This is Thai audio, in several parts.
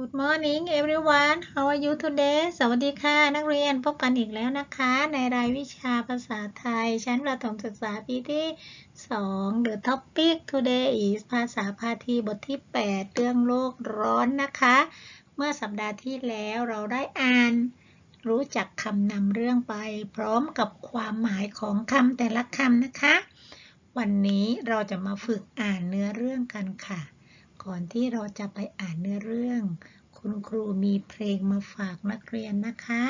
Good morning everyone how are you today สวัสดีค่ะ นักเรียนพบกันอีกแล้วนะคะ ในรายวิชาภาษาไทย ชั้นประถมศึกษาปีที่ 2 The topic today is ภาษาพาทีบทที่ 8 เรื่องโลกร้อนนะคะ เมื่อสัปดาห์ที่แล้วเราได้อ่าน รู้จักคำนำเรื่องไป พร้อมกับความหมายของคำแต่ละคำนะคะ วันนี้เราจะมาฝึกอ่านเนื้อเรื่องกันค่ะ ก่อนที่เราจะไปอ่านเนื้อเรื่อง คุณครูมีเพลงมาฝากนักเรียนนะคะ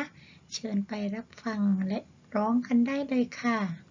เชิญไปรับฟังและร้องกันได้เลยค่ะ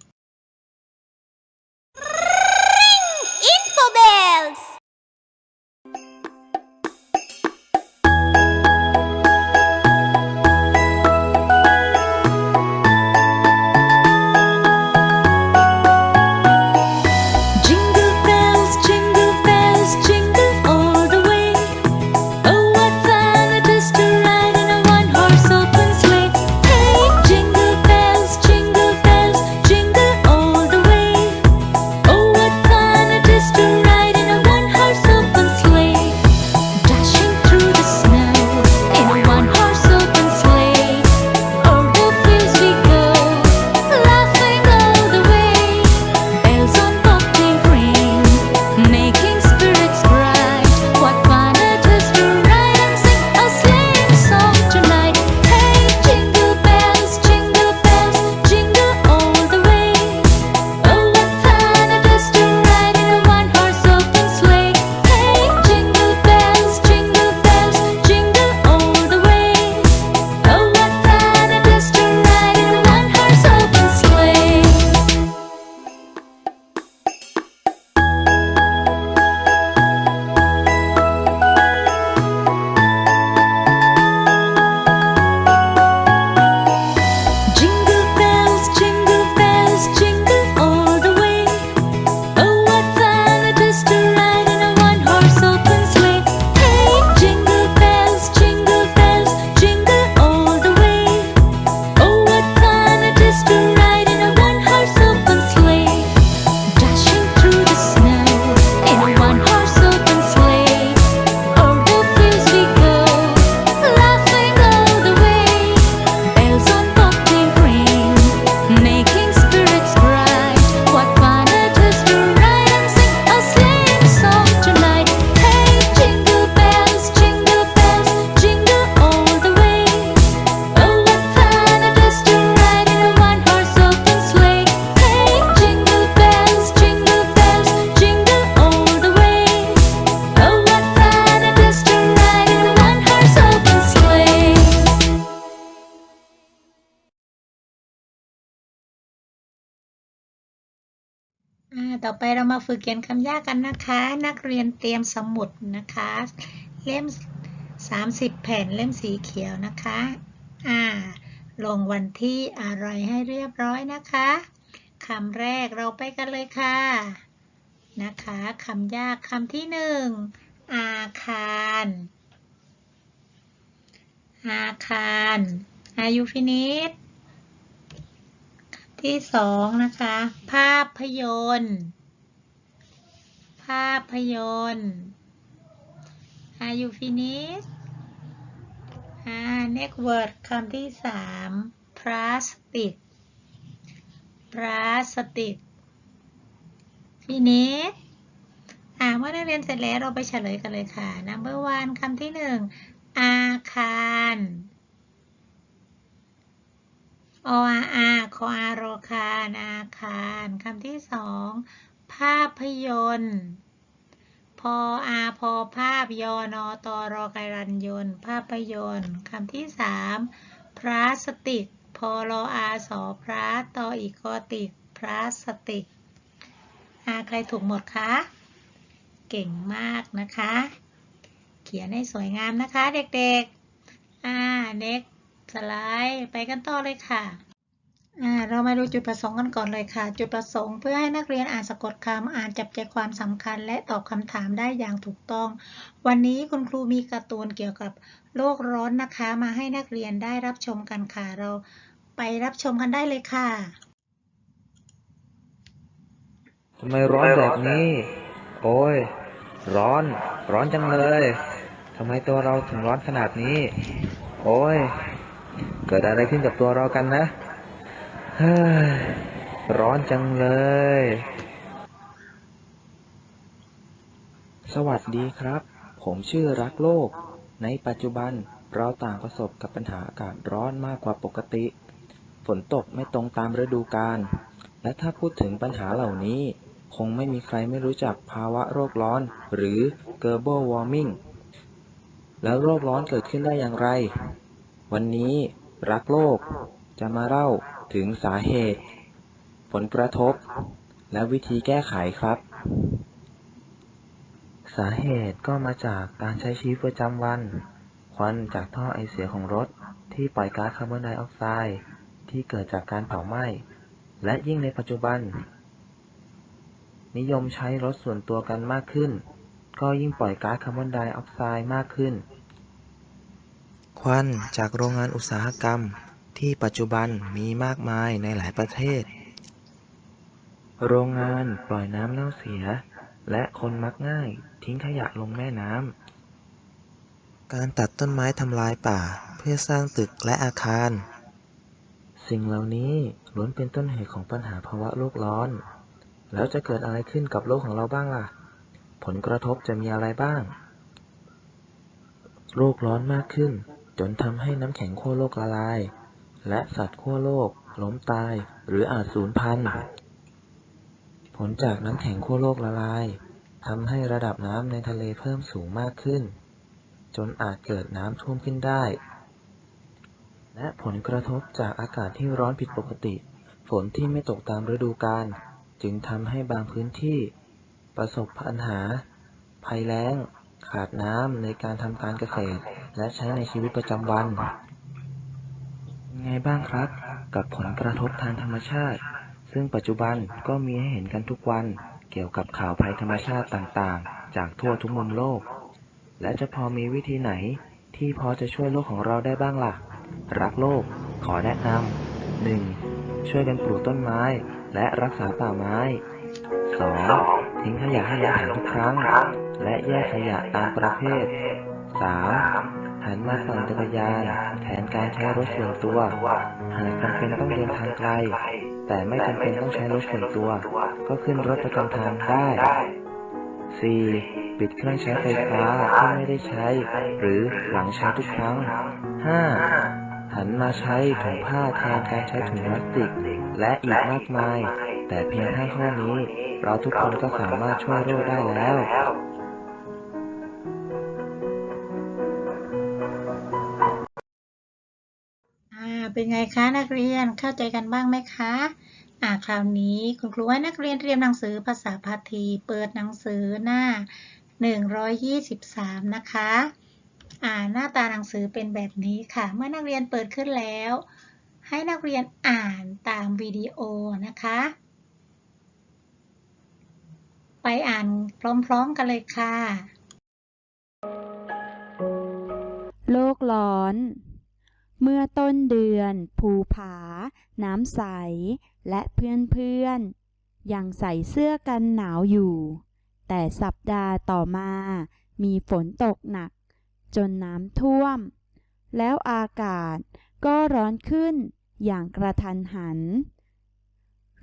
ต่อไปเรามาฝึกเขียนคำยากกันนะคะ นักเรียนเตรียมสมุดนะคะ เล่ม 30 แผ่นเล่มสีเขียวนะคะ อ่า ลงวันที่อะไรให้เรียบร้อยนะคะคำแรกเราไปกันเลยค่ะ นะคะคำยากคำที่หนึ่งอาคาร อาคาร อายุฟินิช ที่สองนะคะ ภาพยนตร์ ภาพยนตร์ Are you finished อ่า next word คำที่สามพลาสติก พลาสติก finish อ่าเมื่อนักเรียนเสร็จแล้วเราไปเฉลยกันเลยค่ะ number one คำที่หนึ่งอาคาร ออาอาคออาโรคารอาคารคำที่สองภาพยนตร์พออาพอภาพยอนอตอรอการันยนต์ ภาพยนตร์คำที่สามพลาสติก พอรออาสอพลาตออีกอติกพลาสติกอาใครถูกหมดคะ เก่งมากนะคะ เขียนให้สวยงามนะคะเด็กๆอ่า next สไลด์ไปกันต่อเลยค่ะเรามาดูจุดประสงค์กันก่อนเลยค่ะ จุดประสงค์เพื่อให้นักเรียนอ่านสะกดคำอ่านจับใจความสำคัญ และตอบคำถามได้อย่างถูกต้อง วันนี้คุณครูมีการ์ตูนเกี่ยวกับโลกร้อนนะคะ มาให้นักเรียนได้รับชมกันค่ะ เราไปรับชมกันได้เลยค่ะทำไมร้อนแบบนี้ โอ้ย ร้อน ร้อนจังเลยทำไมตัวเราถึงร้อนขนาดนี้ โอ้ย เกิดอะไรขึ้นกับตัวเรากันนะร้อนจังเลย สวัสดีครับ ผมชื่อรักโลก ในปัจจุบันเราต่างประสบกับปัญหาอากาศร้อนมากกว่าปกติ ฝนตกไม่ตรงตามฤดูกาล และถ้าพูดถึงปัญหาเหล่านี้ คงไม่มีใครไม่รู้จักภาวะโรคร้อน หรือ global warming แล้วโรคร้อนเกิดขึ้นได้อย่างไร วันนี้รักโลกจะมาเล่าถึงสาเหตุ ผลกระทบ และวิธีแก้ไขครับ สาเหตุก็มาจากการใช้ชีวิตประจำวัน ควันจากท่อไอเสียของรถที่ปล่อยก๊าซคาร์บอนไดออกไซด์ที่เกิดจากการเผาไหม้ และยิ่งในปัจจุบัน นิยมใช้รถส่วนตัวกันมากขึ้น ก็ยิ่งปล่อยก๊าซคาร์บอนไดออกไซด์มากขึ้น ควันจากโรงงานอุตสาหกรรมที่ปัจจุบันมีมากมายในหลายประเทศ โรงงานปล่อยน้ำเน่าเสีย และคนมักง่ายทิ้งขยะลงแม่น้ำ การตัดต้นไม้ทำลายป่าเพื่อสร้างตึกและอาคาร สิ่งเหล่านี้ล้วนเป็นต้นเหตุของปัญหาภาวะโลกร้อน แล้วจะเกิดอะไรขึ้นกับโลกของเราบ้างล่ะ ผลกระทบจะมีอะไรบ้าง โลกร้อนมากขึ้น จนทำให้น้ำแข็งขั้วโลกละลาย และสัตว์ขั้วโลกล้มตายหรืออาจสูญพันธุ์ผลจากน้ำแข็งขั้วโลกละลายทำให้ระดับน้ำในทะเลเพิ่มสูงมากขึ้น จนอาจเกิดน้ำท่วมขึ้นได้ และผลกระทบจากอากาศที่ร้อนผิดปกติ ฝนที่ไม่ตกตามฤดูกาลจึงทำให้บางพื้นที่ ประสบปัญหา ภัยแล้ง ขาดน้ำในการทำการเกษตร และใช้ในชีวิตประจำวันไงบ้างครับ กับผลกระทบทางธรรมชาติ ซึ่งปัจจุบันก็มีให้เห็นกันทุกวันเกี่ยวกับข่าวภัยธรรมชาติต่างๆ จากทั่วทุกมุมโลก และจะพอมีวิธีไหนที่พอจะช่วยโลกของเราได้บ้างล่ะ รักโลกขอแนะนำ 1. ช่วยกันปลูกต้นไม้ และรักษาป่าไม้ 2. ทิ้งขยะให้ลงถังทุกครั้ง และแยกขยะตามประเภท 3. หันมาปั่นจักรยาน แทนการใช้รถส่วนตัว หากจำเป็นต้องเดินทางไกล แต่ไม่จำเป็นต้องใช้รถส่วนตัว ก็ขึ้นรถประจำทางได้ 4. ปิดเครื่องใช้ไฟฟ้าที่ไม่ได้ใช้ หรือหลังใช้ทุกครั้ง 5. หันมาใช้ถุงผ้าแทนการใช้ถุงพลาสติก และอีกมากมาย แต่เพียง5ข้อนี้ เราทุกคนก็สามารถช่วยโลกได้แล้ว เป็นไงคะนักเรียนเข้าใจกันบ้างไหมคะอ่าคราวนี้คุณครูให้นักเรียนเตรียมหนังสือภาษาพาทีเปิดหนังสือหน้า 123 นะคะอ่าหน้าตาหนังสือเป็นแบบนี้ค่ะ เมื่อนักเรียนเปิดขึ้นแล้ว ให้นักเรียนอ่านตามวิดีโอนะคะ ไปอ่านพร้อมๆกันเลยค่ะ โลกร้อน เมื่อต้นเดือน ภูผา น้ำใส และเพื่อนๆ ยังใส่เสื้อกันหนาวอยู่ แต่สัปดาห์ต่อมา มีฝนตกหนัก จนน้ำท่วม แล้วอากาศก็ร้อนขึ้นอย่างกระทันหัน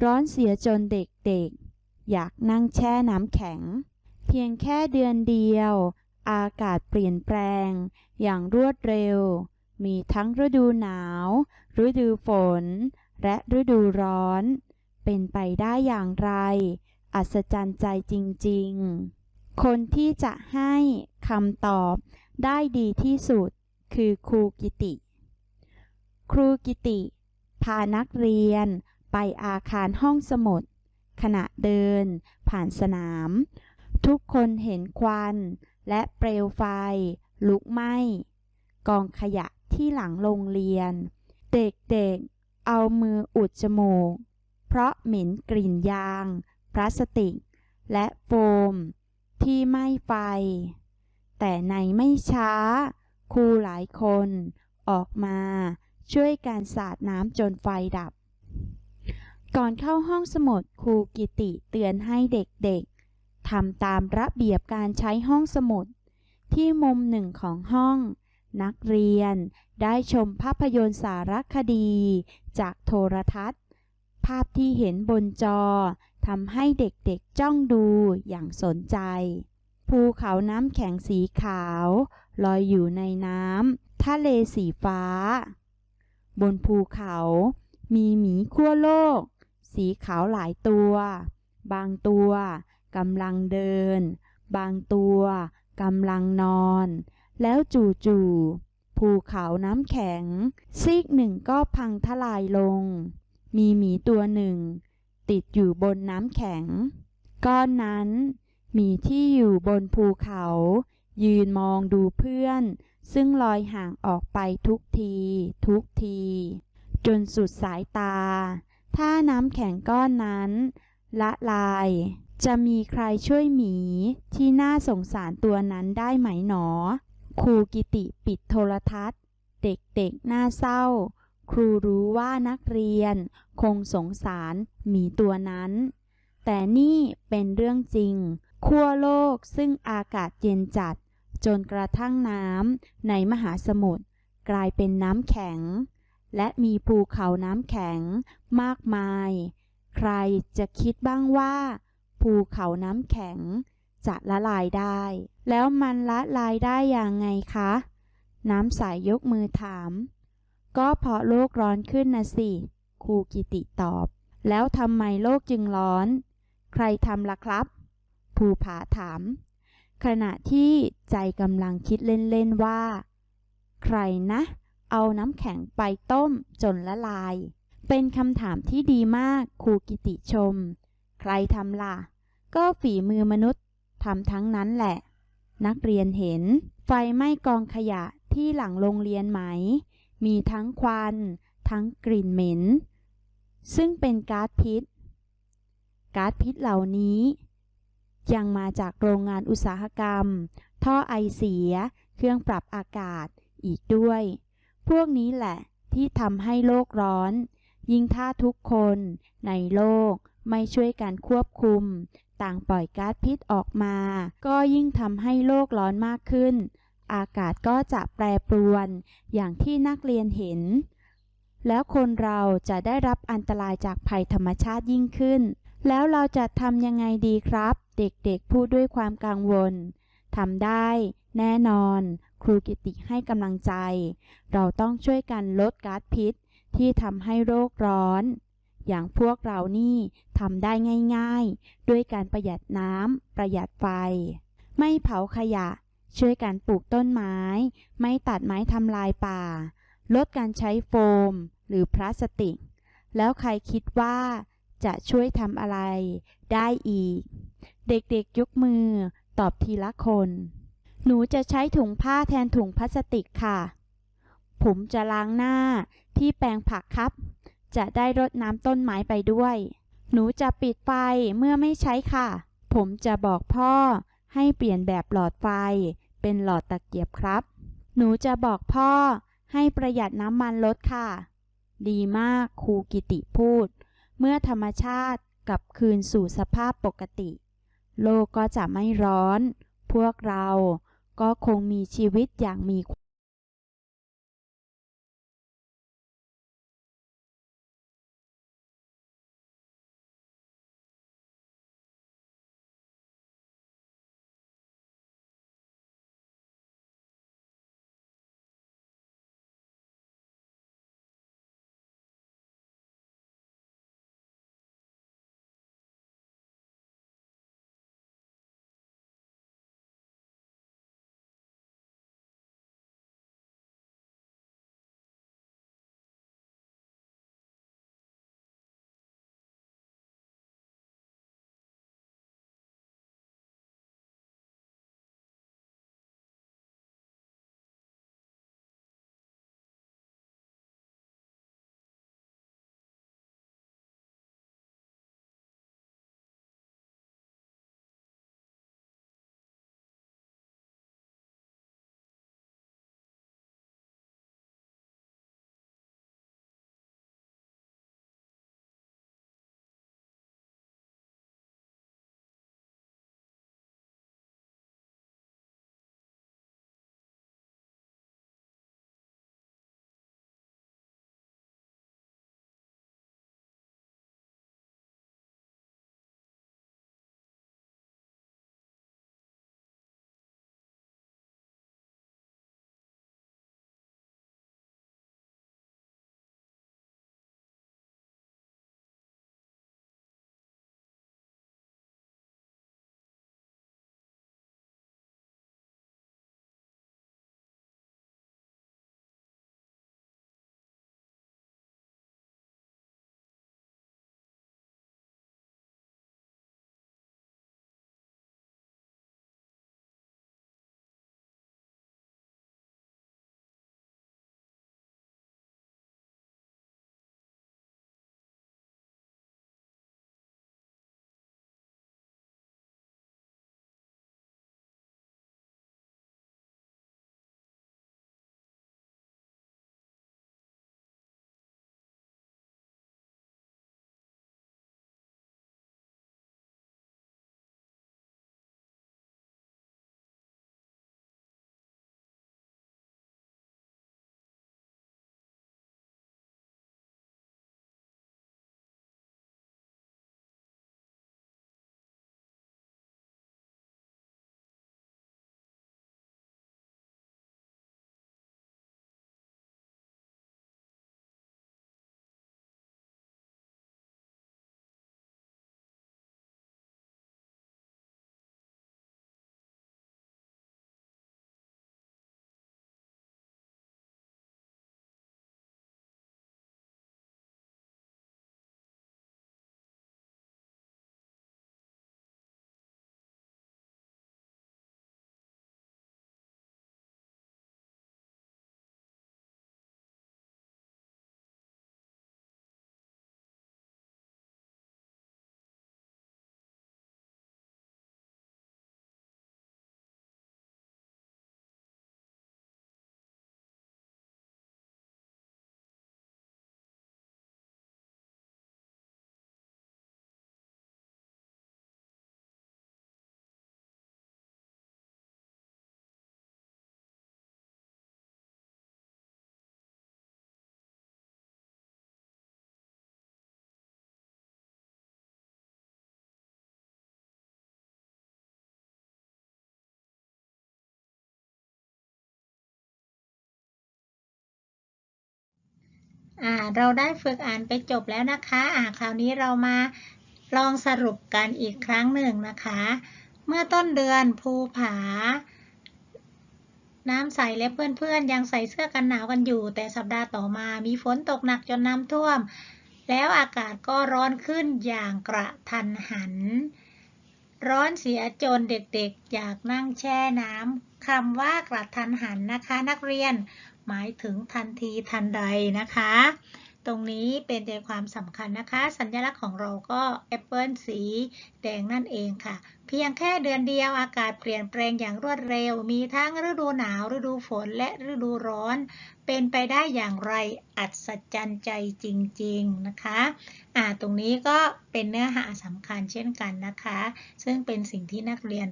ร้อนเสียจนเด็กๆ อยากนั่งแช่น้ำแข็ง เพียงแค่เดือนเดียว อากาศเปลี่ยนแปลงอย่างรวดเร็ว มีทั้งฤดูหนาว ฤดูฝน และฤดูร้อน เป็นไปได้อย่างไร อัศจรรย์ใจจริงๆ คนที่จะให้คำตอบได้ดีที่สุดคือครูกิติ ครูกิติ พานักเรียนไปอาคารห้องสมุด ขณะเดิน ผ่านสนาม ทุกคนเห็นควันและเปลวไฟ ลุกไหม้ กองขยะ ที่หลังโรงเรียน เด็กๆ เอามืออุดจมูก เพราะเหม็นกลิ่นยาง พลาสติก และโฟม ที่ไหม้ไฟ แต่ในไม่ช้า ครูหลายคนออกมาช่วยการสาดน้ำจนไฟดับ ก่อนเข้าห้องสมุดครูกิติเตือนให้เด็กๆทำตามระเบียบการใช้ห้องสมุด ที่มุมหนึ่งของห้อง นักเรียนได้ชมภาพยนตร์สารคดี จากโทรทัศน์ ภาพที่เห็นบนจอทำให้เด็กๆจ้องดูอย่างสนใจ ภูเขาน้ำแข็งสีขาว ลอยอยู่ในน้ำทะเลสีฟ้า บนภูเขามีหมีขั้วโลก สีขาวหลายตัว บางตัวกำลังเดิน บางตัวกำลังนอน แล้วจู่ๆภูเขาน้ำแข็ง ซีกหนึ่งก็พังทลายลง มีหมีตัวหนึ่ง ติดอยู่บนน้ำแข็ง ก้อนนั้นหมีที่อยู่บนภูเขา ยืนมองดูเพื่อน ซึ่งลอยห่างออกไปทุกที ทุกที จนสุดสายตา ถ้าน้ำแข็งก้อนนั้น ละลายจะมีใครช่วยหมีที่น่าสงสารตัวนั้นได้ไหมหนอ ครูกิติปิดโทรทัศน์ เด็กๆหน่าเศร้า ครูรู้ว่านักเรียน คงสงสารหมีตัวนั้น แต่นี่เป็นเรื่องจริง ขั้วโลกซึ่งอากาศเย็นจัด จนกระทั่งน้ำในมหาสมุทรกลายเป็นน้ำแข็ง และมีภูเขาน้ำแข็งมากมาย ใครจะคิดบ้างว่า ภูเขาน้ำแข็ง จะละลายได้ แล้วมันละลายได้อย่างไงคะ น้ำใสยยกมือถาม ก็เพราะโลกร้อนขึ้นนะสิ ครูกิติตอบ แล้วทำไมโลกจึงร้อน ใครทำล่ะครับ ภูผาถาม ขณะที่ใจกำลังคิดเล่นๆว่า ใครนะ เอาน้ำแข็งไปต้มจนละลาย เป็นคำถามที่ดีมากครูกิติชม ใครทำล่ะก็ฝีมือมนุษย์ ทำทั้งนั้นแหละ นักเรียนเห็น ไฟไหม้กองขยะที่หลังโรงเรียนไหม มีทั้งควัน ทั้งกลิ่นเหม็น ซึ่งเป็นก๊าซพิษ ก๊าซพิษเหล่านี้ ยังมาจากโรงงานอุตสาหกรรม ท่อไอเสีย เครื่องปรับอากาศอีกด้วย พวกนี้แหละที่ทำให้โลกร้อน ยิ่งถ้าทุกคนในโลกไม่ช่วยกันควบคุม ต่างปล่อยก๊าซพิษออกมา ก็ยิ่งทำให้โลกร้อนมากขึ้น อากาศก็จะแปรปรวน อย่างที่นักเรียนเห็น แล้วคนเราจะได้รับอันตรายจากภัยธรรมชาติยิ่งขึ้น แล้วเราจะทำยังไงดีครับ เด็กๆพูดด้วยความกังวลทำได้ แน่นอน ครูกิติให้กำลังใจ เราต้องช่วยกันลดก๊าซพิษที่ทำให้โรคร้อน อย่างพวกเรานี่ทำได้ง่ายๆ ด้วยการประหยัดน้ำประหยัดไฟ ไม่เผาขยะ ช่วยกันปลูกต้นไม้ ไม่ตัดไม้ทำลายป่า ลดการใช้โฟม หรือพลาสติก แล้วใครคิดว่าจะช่วยทำอะไรได้อีก เด็กๆยกมือตอบทีละคน หนูจะใช้ถุงผ้าแทนถุงพลาสติกค่ะ ผมจะล้างหน้าที่แปลงผักครับ จะได้รดน้ำต้นไม้ไปด้วย หนูจะปิดไฟเมื่อไม่ใช้ค่ะ ผมจะบอกพ่อให้เปลี่ยนแบบหลอดไฟ เป็นหลอดตะเกียบครับ หนูจะบอกพ่อให้ประหยัดน้ำมันลดค่ะ ดีมากครูกิติพูด เมื่อธรรมชาติกลับคืนสู่สภาพปกติ โลกก็จะไม่ร้อน พวกเราก็คงมีชีวิตอย่างมี อ่าเราได้ฝึกอ่านไปจบแล้วนะคะอ่าคราวนี้เรามาลองสรุปกันอีกครั้งหนึ่งนะคะ เมื่อต้นเดือนภูผา น้ำใสและเพื่อนๆ ยังใส่เสื้อกันหนาวกันอยู่ แต่สัปดาห์ต่อมามีฝนตกหนักจนน้ำท่วม แล้วอากาศก็ร้อนขึ้นอย่างกระทันหัน ร้อนเสียจนเด็กๆ อยากนั่งแช่น้ำคำว่ากระทันหันนะคะ นักเรียน หมายถึงทันทีทันใดนะคะ ตรงนี้เป็นใจความสำคัญนะคะ สัญลักษณ์ของเราก็แอปเปิลสีแดงนั่นเองค่ะ เพียงแค่เดือนเดียวอากาศเปลี่ยนแปลงอย่างรวดเร็ว มีทั้งฤดูหนาวฤดูฝนและฤดูร้อน เป็นไปได้อย่างไรอัศจรรย์ใจจริงๆนะคะอ่าตรงนี้ก็เป็นเนื้อหาสำคัญเช่นกันนะคะ ซึ่งเป็นสิ่งที่นักเรียน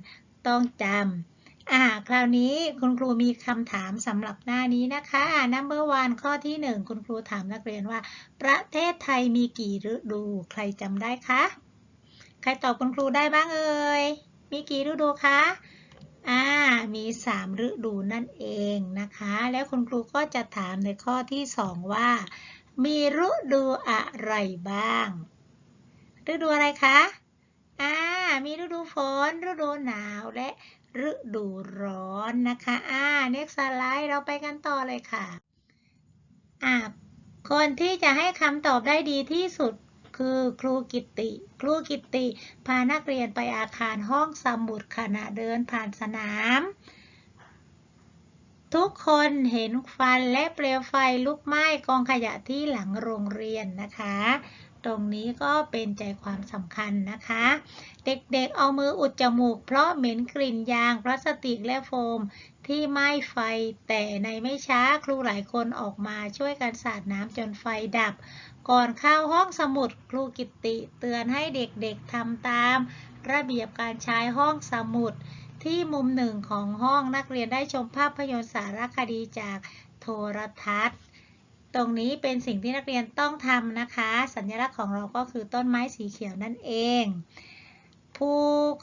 ต้องจำ อ่า คราวนี้คุณครูมีคำถามสำหรับหน้านี้นะคะ number one ข้อที่หนึ่งคุณครูถามนักเรียนว่า ประเทศไทยมีกี่ฤดูใครจำได้คะ ใครตอบคุณครูได้บ้างเอ่ย มีกี่ฤดูคะ อ่า มีสามฤดูนั่นเองนะคะ แล้วคุณครูก็จะถามในข้อที่สองว่า มีฤดูอะไรบ้าง ฤดูอะไรคะ อ่า มีฤดูฝน ฤดูหนาวและ ฤดูร้อนนะคะ อ่า next slide เราไปกันต่อเลยค่ะ อ่า คนที่จะให้คำตอบได้ดีที่สุดคือครูกิติ ครูกิตติ พานักเรียนไปอาคารห้องสมุดขณะเดินผ่านสนาม ทุกคนเห็นฟันและเปลวไฟลุกไหม้กองขยะที่หลังโรงเรียนนะคะ ตรงนี้ก็เป็นใจความสำคัญนะคะ เด็กๆเอามืออุดจมูก เพราะเหม็นกลิ่นยางพลาสติกและโฟมที่ไหม้ไฟแต่ในไม่ช้าครูหลายคนออกมาช่วยกันสาดน้ำจนไฟดับ ก่อนเข้าห้องสมุดครูกิตติเตือนให้เด็กๆทำตาม ระเบียบการใช้ห้องสมุด ที่มุมหนึ่งของห้องนักเรียนได้ชมภาพยนตร์สารคดีจากโทรทัศน์ ตรงนี้เป็นสิ่งที่นักเรียนต้องทำนะคะ สัญลักษณ์ของเราก็คือต้นไม้สีเขียวนั่นเอง ภู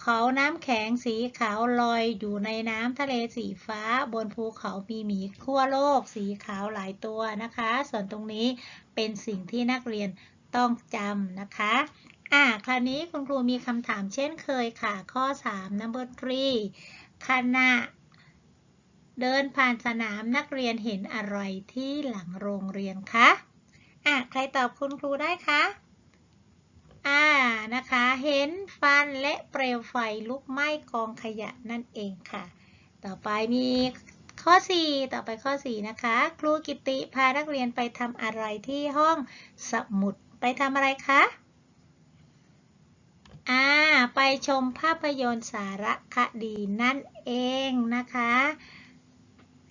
เขาน้ำแข็งสีขาวลอยอยู่ในน้ำทะเลสีฟ้า บนภูเขามีหมีขั้วโลกสีขาวหลายตัวนะคะ ส่วนตรงนี้เป็นสิ่งที่นักเรียนต้องจำนะคะอ่าคราวนี้คุณครูมีคำถามเช่นเคยค่ะ ข้อ 3 number three ขณะ เดินผ่านสนามนักเรียนเห็นอะไรที่หลังโรงเรียนคะอะใครตอบคุณครูได้คะอ่านะคะ เห็นฟันและเปลวไฟลุกไหม้กองขยะนั่นเองค่ะ ต่อไปมีข้อ 4 ต่อไปข้อ 4 นะคะ ครูกิติพานักเรียนไปทำอะไรที่ห้องสมุดไปทำอะไรคะอ่าไปชมภาพยนตร์สารคดีนั่นเองนะคะ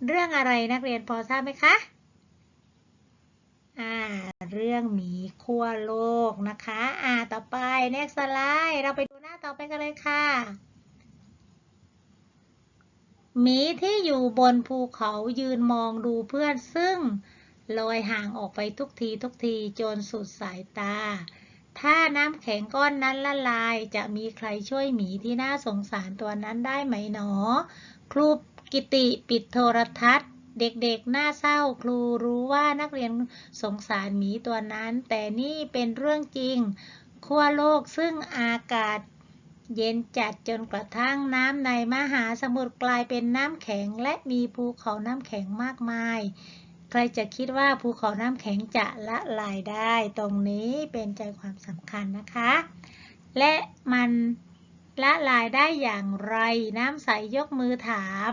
เรื่องอะไรนักเรียนพอทราบไหมคะอ่าเรื่องหมีขั้วโลกนะคะ อ่าต่อไป next slide เราไปดูหน้าต่อไปกันเลยค่ะหมีที่อยู่บนภูเขายืนมองดูเพื่อนซึ่งลอยห่างออกไปทุกทีทุกทีจนสุดสายตา ถ้าน้ำแข็งก้อนนั้นละลาย จะมีใครช่วยหมีที่น่าสงสารตัวนั้นได้ไหมหนอ ครู กิติปิดโทรทัศน์ เด็กๆน่าเศร้าครูรู้ว่านักเรียนสงสารหมีตัวนั้น แต่นี่เป็นเรื่องจริง ขั้วโลกซึ่งอากาศเย็นจัดจนกระทั่งน้ำในมหาสมุทรกลายเป็นน้ำแข็ง และมีภูเขาน้ำแข็งมากมาย ใครจะคิดว่าภูเขาน้ำแข็งจะละลายได้ ตรงนี้เป็นใจความสำคัญนะคะ และมันละลายได้อย่างไร น้ำใสยกมือถาม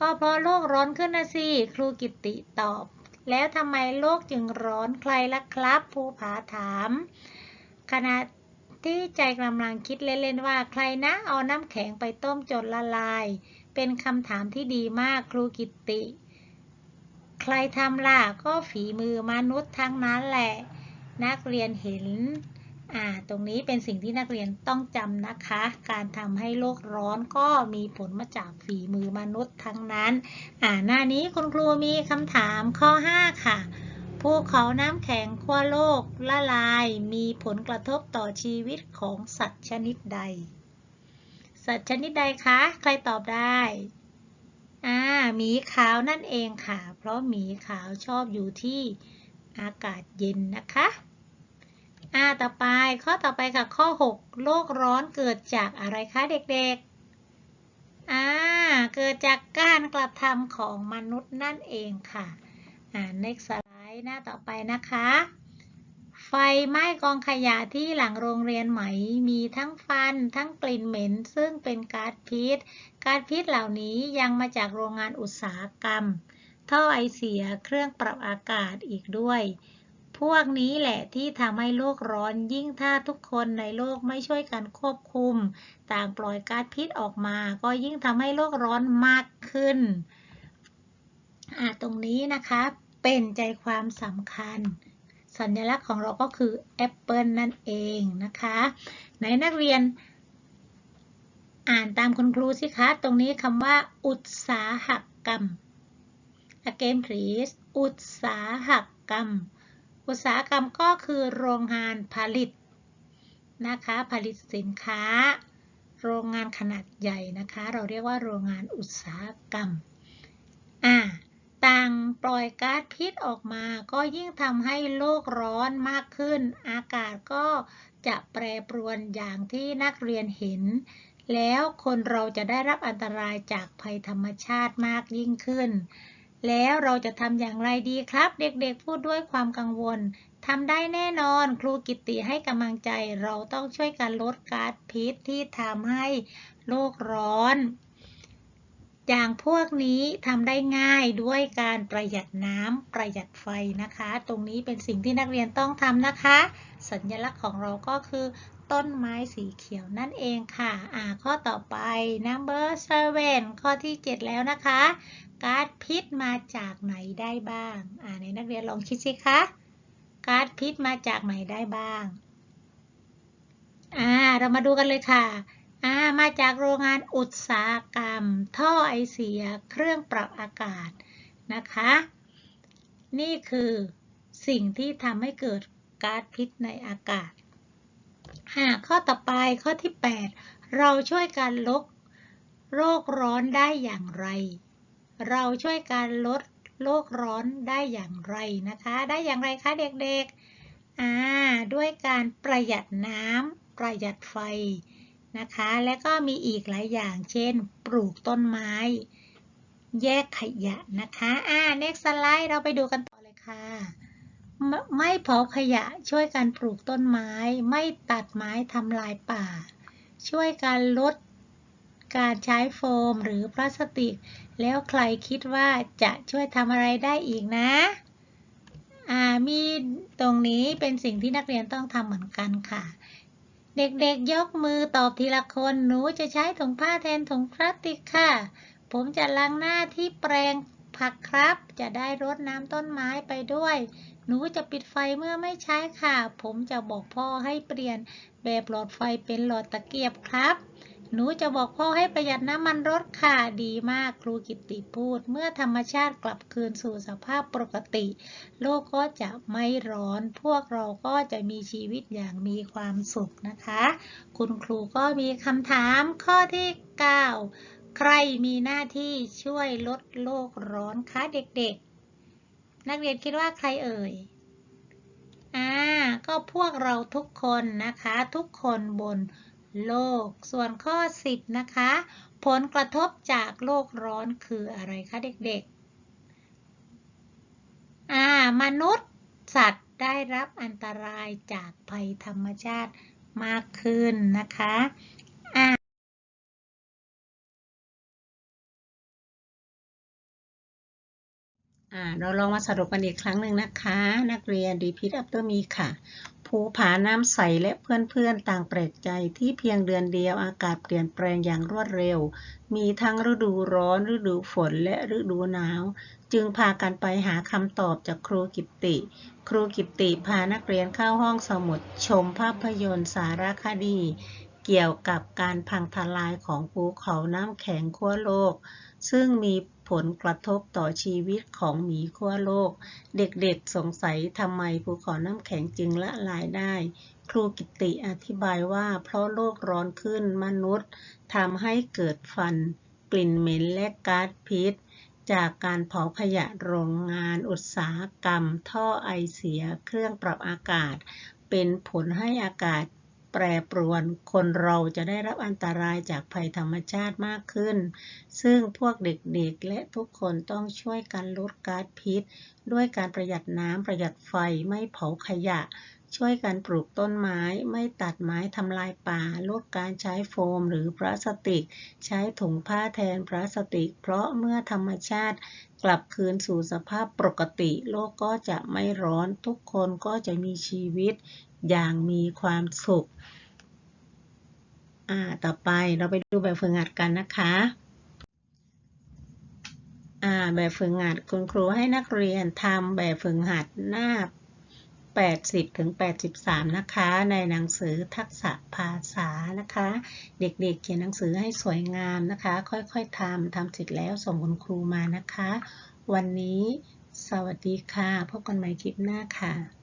ก็เพราะโลกร้อนขึ้นนะสิ ครูกิติตอบ แล้วทำไมโลกจึงร้อนใครล่ะครับภูผาถาม ขณะที่ใจกำลังคิดเล่นๆว่า ใครนะเอาน้ำแข็งไปต้มจนละลาย เป็นคำถามที่ดีมากครูกิติ ใครทำล่ะก็ฝีมือมนุษย์ทั้งนั้นแหละ นักเรียนเห็น อ่า ตรงนี้เป็นสิ่งที่นักเรียนต้องจำนะคะ การทำให้โลกร้อนก็มีผลมาจากฝีมือมนุษย์ทั้งนั้น อ่า หน้านี้คุณครูมีคำถามข้อ 5 ค่ะ ภูเขาน้ำแข็งขั้วโลกละลาย มีผลกระทบต่อชีวิตของสัตว์ชนิดใด สัตว์ชนิดใดคะ ใครตอบได้ อ่า หมีขาวนั่นเองค่ะ เพราะหมีขาวชอบอยู่ที่อากาศเย็นนะคะ อ่าต่อไปข้อต่อไปค่ะข้อ 6 โลกร้อนเกิดจากอะไรคะเด็กๆอ่าเกิดจากการกระทำของมนุษย์นั่นเองค่ะอ่า next slide หน้าต่อไปนะคะ ไฟไหม้กองขยะที่หลังโรงเรียนไหมมีทั้งฟัน ทั้งกลิ่นเหม็น ซึ่งเป็นก๊าซพิษก๊าซพิษเหล่านี้ยังมาจากโรงงานอุตสาหกรรม ท่อไอเสียเครื่องปรับอากาศอีกด้วย พวกนี้แหละที่ทำให้โลกร้อนยิ่งถ้าทุกคนในโลกไม่ช่วยกันควบคุม ต่างปล่อยก๊าซพิษออกมา ก็ยิ่งทำให้โลกร้อนมากขึ้นอ่าตรงนี้นะคะเป็นใจความสำคัญ สัญลักษณ์ของเราก็คือแอปเปิลนั่นเองนะคะ ในนักเรียนอ่านตามคุณครูสิคะ ตรงนี้คำว่า อุตสาหกรรม again please อุตสาหกรรม อุตสาหกรรมก็คือโรงงานผลิตนะคะผลิตสินค้า โรงงานขนาดใหญ่นะคะ เราเรียกว่าโรงงานอุตสาหกรรมอ่าต่างปล่อยก๊าซพิษออกมาก็ยิ่งทำให้โลกร้อนมากขึ้น อากาศก็จะแปรปรวนอย่างที่นักเรียนเห็น แล้วคนเราจะได้รับอันตรายจากภัยธรรมชาติมากยิ่งขึ้น แล้วเราจะทำอย่างไรดีครับ เด็กๆพูดด้วยความกังวลทำได้แน่นอนครูกิตติให้กำลังใจเราต้องช่วยกันลดก๊าซพิษที่ทำให้โลกร้อน อย่างพวกนี้ทำได้ง่ายด้วยการประหยัดน้ำประหยัดไฟนะคะ ตรงนี้เป็นสิ่งที่นักเรียนต้องทำนะคะ สัญลักษณ์ของเราก็คือต้นไม้สีเขียวนั่นเองค่ะ อ่า ข้อต่อไป number seven ข้อที่ 7 แล้วนะคะ ก๊าซพิษมาจากไหนได้บ้าง อ่าในนักเรียนลองคิดสิคะ ก๊าซพิษมาจากไหนได้บ้าง อ่า เรามาดูกันเลยค่ะ อ่า มาจากโรงงานอุตสาหกรรม ท่อไอเสีย เครื่องปรับอากาศนะคะ นี่คือสิ่งที่ทำให้เกิดก๊าซพิษในอากาศ อ่า ข้อต่อไปข้อที่ 8 เราช่วยกันลดโลกร้อนได้อย่างไร เราช่วยการลดโลกร้อนได้อย่างไรนะคะ ได้อย่างไรคะเด็กๆอ่าด้วยการประหยัดน้ำประหยัดไฟนะคะ และก็มีอีกหลายอย่าง เช่น ปลูกต้นไม้ แยกขยะนะคะอ่า next slide เราไปดูกันต่อเลยค่ะไม่เผาขยะช่วยกันปลูกต้นไม้ ไม่ตัดไม้ทำลายป่า ช่วยการลดการใช้โฟมหรือพลาสติก แล้วใครคิดว่าจะช่วยทำอะไรได้อีกนะอ่ามีตรงนี้เป็นสิ่งที่นักเรียนต้องทำเหมือนกันค่ะ เด็กๆยกมือตอบทีละคน หนูจะใช้ถุงผ้าแทนถุงพลาสติกค่ะ ผมจะล้างหน้าที่แปรงผักครับ จะได้รดน้ำต้นไม้ไปด้วย หนูจะปิดไฟเมื่อไม่ใช้ค่ะ ผมจะบอกพ่อให้เปลี่ยนแบบหลอดไฟเป็นหลอดตะเกียบครับ หนูจะบอกพ่อให้ประหยัดน้ำมันรถค่ะ ดีมากครูกิตติพูด เมื่อธรรมชาติกลับคืนสู่สภาพปกติ โลกก็จะไม่ร้อน พวกเราก็จะมีชีวิตอย่างมีความสุขนะคะ คุณครูก็มีคำถามข้อที่ 9 ใครมีหน้าที่ช่วยลดโลกร้อนคะเด็กๆ นักเรียนคิดว่าใครเอ่ยอ่าก็พวกเราทุกคนนะคะ ทุกคนบนโโลก ส่วนข้อ 10 นะคะ ผลกระทบจากโลกร้อนคืออะไรคะเด็กๆ อ่า มนุษย์สัตว์ได้รับอันตรายจากภัยธรรมชาติมากขึ้นนะคะอ่าเราลองมาสรุปกันอีกครั้งหนึ่งนะคะ นักเรียน Repeat after me ค่ะ ภูผาน้ำใสและเพื่อนๆต่างแปลกใจที่เพียงเดือนเดียวอากาศเปลี่ยนแปลงอย่างรวดเร็ว มีทั้งฤดูร้อน ฤดูฝนและฤดูหนาว จึงพากันไปหาคำตอบจากครูกิตติครูกิตติพานักเรียนเข้าห้องสมุดชมภาพยนตร์สารคดี เกี่ยวกับการพังทลายของภูเขาน้ำแข็งขั้วโลก ซึ่งมี ผลกระทบต่อชีวิตของหมีขั้วโลก เด็กๆสงสัยทำไมภูเขาน้ำแข็งจึงละลายได้ ครูกิตติอธิบายว่าเพราะโลกร้อนขึ้นมนุษย์ทำให้เกิดฟัน กลิ่นเหม็นและก๊าซพิษ จากการเผาขยะโรงงานอุตสาหกรรม ท่อไอเสียเครื่องปรับอากาศ เป็นผลให้อากาศ แปรปรวน คนเราจะได้รับอันตรายจากภัยธรรมชาติมากขึ้น ซึ่งพวกเด็กๆ และทุกคนต้องช่วยกันลดก๊าซพิษ ด้วยการประหยัดน้ำประหยัดไฟไม่เผาขยะ ช่วยกันปลูกต้นไม้ ไม่ตัดไม้ทำลายป่า ลดการใช้โฟมหรือพลาสติก ใช้ถุงผ้าแทนพลาสติก เพราะเมื่อธรรมชาติกลับคืนสู่สภาพปกติ โลกก็จะไม่ร้อนทุกคนก็จะมีชีวิต อย่างมีความสุข อ่า ต่อไปเราไปดูแบบฝึกหัดกันนะคะ อ่า แบบฝึกหัดคุณครูให้นักเรียนทำแบบฝึกหัดหน้า 80ถึง83 นะคะ ในหนังสือทักษะภาษานะคะ เด็กๆเขียนหนังสือให้สวยงามนะคะ ค่อยๆทำทำเสร็จแล้วส่งคุณครูมานะคะ วันนี้สวัสดีค่ะ พบกันใหม่คลิปหน้าค่ะ